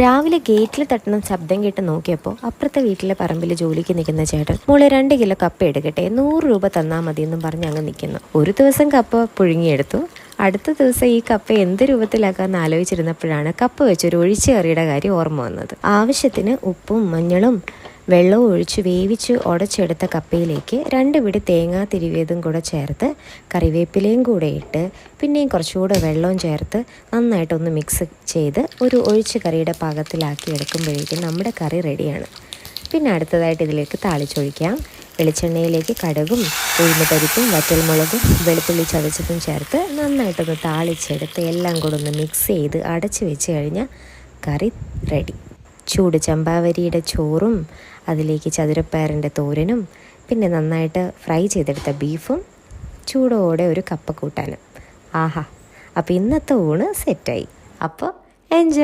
രാവിലെ ഗേറ്റിൽ തട്ടണം ശബ്ദം കേട്ട് നോക്കിയപ്പോൾ അപ്പുറത്തെ വീട്ടിലെ പറമ്പിൽ ജോലിക്ക് നിൽക്കുന്ന ചേട്ടൻ മോളെ രണ്ട് കിലോ കപ്പ എടുക്കട്ടെ നൂറ് രൂപ തന്നാൽ മതി എന്നും പറഞ്ഞ് അങ്ങ് നിൽക്കുന്നു. ഒരു ദിവസം കപ്പ പുഴുങ്ങിയെടുത്തു. അടുത്ത ദിവസം ഈ കപ്പ എന്ത് രൂപത്തിലാക്കാമെന്ന് ആലോചിച്ചിരുന്നപ്പോഴാണ് കപ്പ വെച്ചൊരു ഒഴിച്ചു കറിയുടെ കാര്യം ഓർമ്മ വന്നത്. ആവശ്യത്തിന് ഉപ്പും മഞ്ഞളും വെള്ളവും ഒഴിച്ച് വേവിച്ച് ഉടച്ചെടുത്ത കപ്പയിലേക്ക് രണ്ട് പിടി തേങ്ങാ തിരുവിയതും കൂടെ ചേർത്ത് കറിവേപ്പിലയും കൂടെ ഇട്ട് പിന്നെയും കുറച്ചുകൂടെ വെള്ളവും ചേർത്ത് നന്നായിട്ടൊന്ന് മിക്സ് ചെയ്ത് ഒരു ഒഴിച്ച് കറിയുടെ പാകത്തിലാക്കി എടുക്കുമ്പോഴേക്കും നമ്മുടെ കറി റെഡിയാണ്. പിന്നെ അടുത്തതായിട്ട് ഇതിലേക്ക് താളിച്ചൊഴിക്കാം. വെളിച്ചെണ്ണയിലേക്ക് കടുകും ഉഴുന്നുപരിപ്പും വറ്റൽമുളകും വെളുത്തുള്ളി ചതച്ചതും ചേർത്ത് നന്നായിട്ടൊന്ന് താളിച്ചെടുത്ത് എല്ലാം കൂടെ ഒന്ന് മിക്സ് ചെയ്ത് അടച്ച് വെച്ച് കഴിഞ്ഞാൽ കറി റെഡി ചൂട് ചമ്പാവരിയുടെ ചോറും അതിലേക്ക് ചതുരപ്പയറിന്റെ തോരനും പിന്നെ നന്നായിട്ട് ഫ്രൈ ചെയ്തെടുത്ത ബീഫും ചൂടോടെ ഒരു കപ്പ കൂട്ടാനും. ആഹാ അപ്പോൾ ഇന്നത്തെ ഊണ് സെറ്റായി അപ്പോൾ എൻജോയ്